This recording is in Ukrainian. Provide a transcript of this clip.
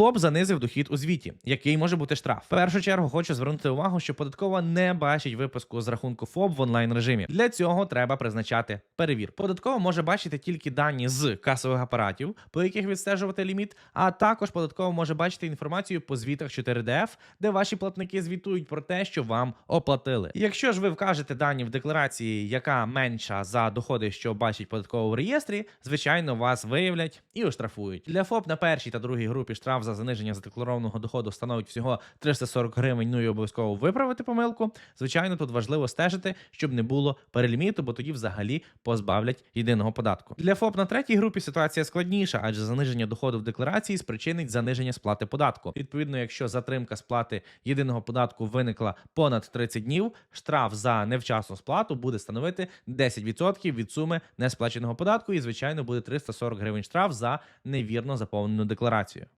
ФОП занизив дохід у звіті. Який може бути штраф? В першу чергу хочу звернути увагу, що податкова не бачить виписку з рахунку ФОП в онлайн режимі. Для цього треба призначати перевір. Податкова може бачити тільки дані з касових апаратів, по яких відстежувати ліміт, а також податкова може бачити інформацію по звітах 4DF, де ваші платники звітують про те, що вам оплатили. Якщо ж ви вкажете дані в декларації, яка менша за доходи, що бачить податково в реєстрі, звичайно, вас виявлять і оштрафують. Для ФОП на першій та другій групі штраф за заниження задекларованого доходу становить всього 340 гривень. Ну і обов'язково виправити помилку. Звичайно, тут важливо стежити, щоб не було переліміту, бо тоді взагалі позбавлять єдиного податку. Для ФОП на третій групі ситуація складніша, адже заниження доходу в декларації спричинить заниження сплати податку. Відповідно, якщо затримка сплати єдиного податку виникла понад 30 днів, штраф за невчасну сплату буде становити 10% від суми несплаченого податку, і звичайно буде 340 гривень штраф за невірно заповнену декларацію.